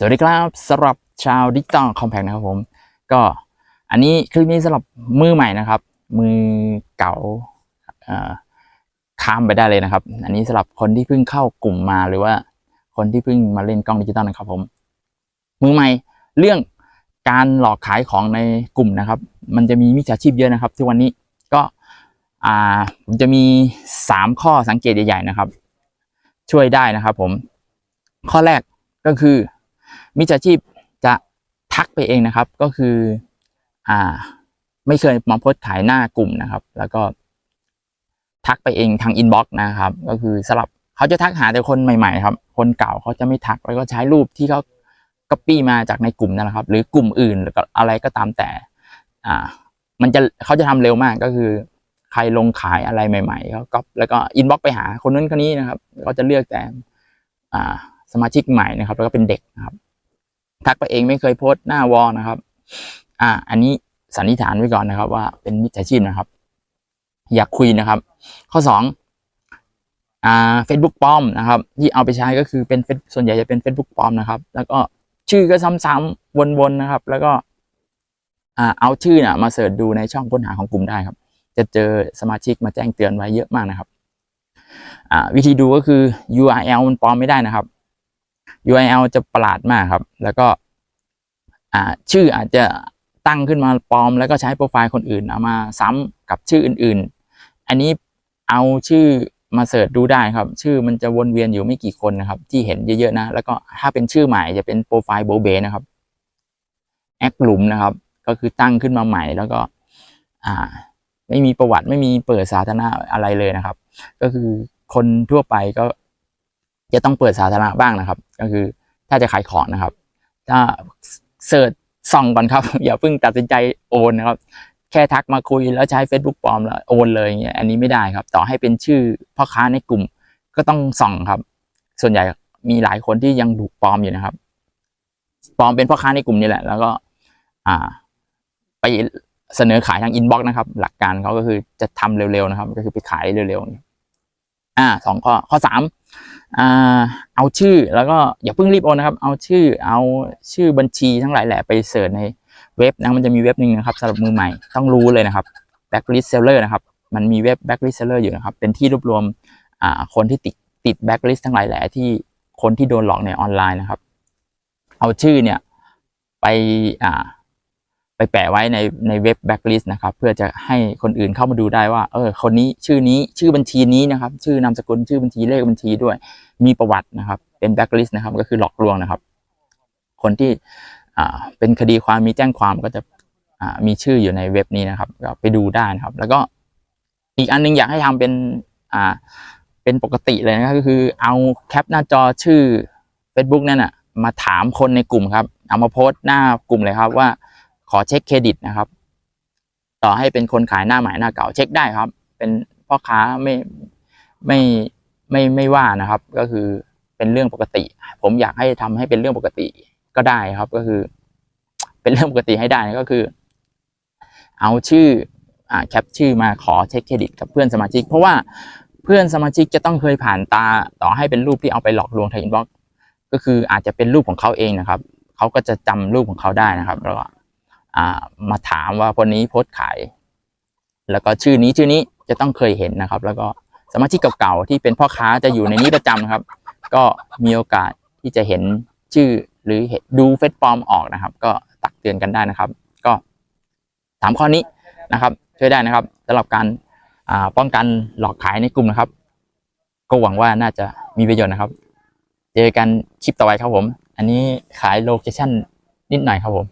สวัสดีครับสำหรับชาวดิจิตอลคอมแพกนะครับผม ก็อันนี้คลิปนี้สำหรับมือใหม่นะครับ มือเก่าข้ามไปได้เลยนะครับ อันนี้สำหรับคนที่เพิ่งเข้ากลุ่มมาหรือว่าคนที่เพิ่งมาเล่นกล้องดิจิตอลนะครับผม มือใหม่เรื่องการหลอกขายของในกลุ่มนะครับ มันจะมีมิจฉาชีพเยอะนะครับทุกวันนี้ก็ผมจะมีสามข้อสังเกตใหญ่ๆนะครับ ช่วยได้นะครับผม ข้อแรกก็คือ มิจฉาชีพจะทักไปเองนะครับ ก็คือ อ่า ไม่เคยมาโพสขายหน้ากลุ่มนะครับ แล้วก็ทักไปเองทางอินบ็อกซ์นะครับ ก็คือสลับเขาจะทักหาแต่คนใหม่ๆ ครับ คนเก่าเขาจะไม่ทักแล้วก็ใช้รูปที่เขาก๊อปปี้มาจากในกลุ่มนั่นแหละครับ หรือกลุ่มอื่นหรืออะไรก็ตามแต่ อ่า มันจะเขาจะทำเร็วมากก็คือ ใครลงขายอะไรใหม่ๆเขาก็แล้วก็อินบ็อกซ์ไปหาคนนั้นคนนี้นะครับ ก็จะเลือกแต่ อ่า สมาชิกใหม่นะครับ แล้วก็เป็นเด็กนะครับ ทักไปเองไม่เคยโพสต์หน้าวอลนะครับ อ่า อันนี้สันนิษฐานไว้ก่อนนะครับ ว่าเป็นมิจฉาชีพนะครับ อยากคุยนะครับ ข้อสองอ่า Facebook ปลอมนะครับ ที่เอาไปใช้ก็คือเป็นเฟซส่วนใหญ่จะเป็น Facebook ปลอมนะครับ แล้วก็ชื่อก็ซ้ำๆวนๆนะครับ แล้วก็อ่าเอาชื่อนี่ยมาเสิร์ชดูในช่องค้นหาของกลุ่มได้ครับ จะเจอสมาชิกมาแจ้งเตือนไว้เยอะมากนะครับ อ่าวิธีดูก็คือ URL มันปลอมไม่ได้นะครับ URL จะประหลาดมากครับ แล้วก็ชื่ออาจจะตั้งขึ้นมาปลอม แล้วก็ใช้โปรไฟล์คนอื่นเอามาซ้ำกับชื่ออื่นๆ อันนี้เอาชื่อมาเสิร์ชดูได้ครับ ชื่อมันจะวนเวียนอยู่ไม่กี่คนนะครับ ที่เห็นเยอะๆนะ แล้วก็ถ้าเป็นชื่อใหม่จะเป็นโปรไฟล์โบเบนะครับแอคหลุมนะครับ ก็คือตั้งขึ้นมาใหม่แล้วก็อ่าไม่มีประวัติไม่มีเปิดสาธารณะอะไรเลยนะครับ ก็คือคนทั่วไปก็ จะต้องเปิดสาธารณะบ้างนะครับ ก็คือถ้าจะขายของนะครับ ถ้าเสิร์ชส่องก่อนครับ อย่าเพิ่งตัดสินใจโอนนะครับ แค่ทักมาคุยแล้วใช้ Facebook ปลอมแล้วโอนเลยเงี้ยอันนี้ไม่ได้ครับ ต่อให้เป็นชื่อพ่อค้าในกลุ่ม ก็ต้องส่องครับ ส่วนใหญ่มีหลายคนที่ยังถูกปลอมอยู่นะครับปลอมเป็นพ่อค้าในกลุ่มนี่แหละ แล้วก็อ่า ไปเสนอขายทางอินบ็อกซ์นะครับ หลักการเขาก็คือจะทำเร็วๆนะครับ ก็คือไปขายเร็วๆ อ่าสองข้อข้อสามอ่าเอาชื่อแล้วก็อย่าเพิ่งรีบโอนนะครับ เอาชื่อเอาชื่อบัญชีทั้งหลายแหละไปเสิร์ชในเว็บนะมันจะมีเว็บหนึ่งนะครับสำหรับมือใหม่ต้องรู้เลยนะครับ backlist seller นะครับ มันมีเว็บ backlist seller อยู่นะครับ เป็นที่รวบรวมอ่าคนที่ติดติด backlist ทั้งหลายแหละที่คนที่โดนหลอกในออนไลน์นะครับ เอาชื่อเนี่ยไปอ่า ไปแปะไว้ในในเว็บ backlist นะครับ เพื่อจะให้คนอื่นเข้ามาดูได้ว่า เออ คนนี้ชื่อนี้ชื่อบัญชีนี้นะครับ ชื่อนามสกุลชื่อบัญชีเลขบัญชีด้วย มีประวัตินะครับ เป็น backlist นะครับ ก็คือหลอกลวงนะครับ คนที่อ่าเป็นคดีความมีแจ้งความก็จะอ่ามีชื่ออยู่ในเว็บนี้นะครับก็ไปดูได้นะครับ แล้วก็อีกอันหนึงอยากให้ทำเป็นอ่าเป็นปกติเลยนะก็คือเอาแคปหน้าจอชื่อ Facebook นั่นน่ะมาถามคนในกลุ่มครับ เอามาโพสต์หน้ากลุ่มเลยครับว่า ขอเช็คเครดิตนะครับ ต่อให้เป็นคนขายหน้าใหม่หน้าเก่าเช็คได้ครับ เป็นพ่อค้าไม่ไม่ไม่ไม่ว่านะครับ ก็คือเป็นเรื่องปกติ ผมอยากให้ทำให้เป็นเรื่องปกติก็ได้ครับก็คือ เป็นเรื่องปกติให้ได้ก็คือ เอาชื่ออ่าแคปชื่อมาขอเช็คเครดิตกับเพื่อนสมาชิก เพราะว่าเพื่อนสมาชิกจะต้องเคยผ่านตาต่อให้เป็นรูปที่เอาไปหลอกลวงทางอินบ็อกก็คืออาจจะเป็นรูปของเขาเองนะครับ เขาก็จะจำรูปของเขาได้นะครับแล้วก็ มาถามว่าคนนี้โพสต์ขาย แล้วก็ชื่อนี้ชื่อนี้จะต้องเคยเห็นนะครับ แล้วก็สมาชิกเก่าๆที่เป็นพ่อค้าจะอยู่ในนี้ประจำครับ ก็มีโอกาสที่จะเห็นชื่อหรือเห็นดูเฟซปลอมออกนะครับ ก็ตักเตือนกันได้นะครับ ก็สามข้อนี้นะครับ ช่วยได้นะครับสำหรับการป้องกันหลอกขายในกลุ่มนะครับ ก็หวังว่าน่าจะมีประโยชน์นะครับ เจอกันคลิปต่อไปครับผม อันนี้ขายโลเคชั่นนิดหน่อยครับผม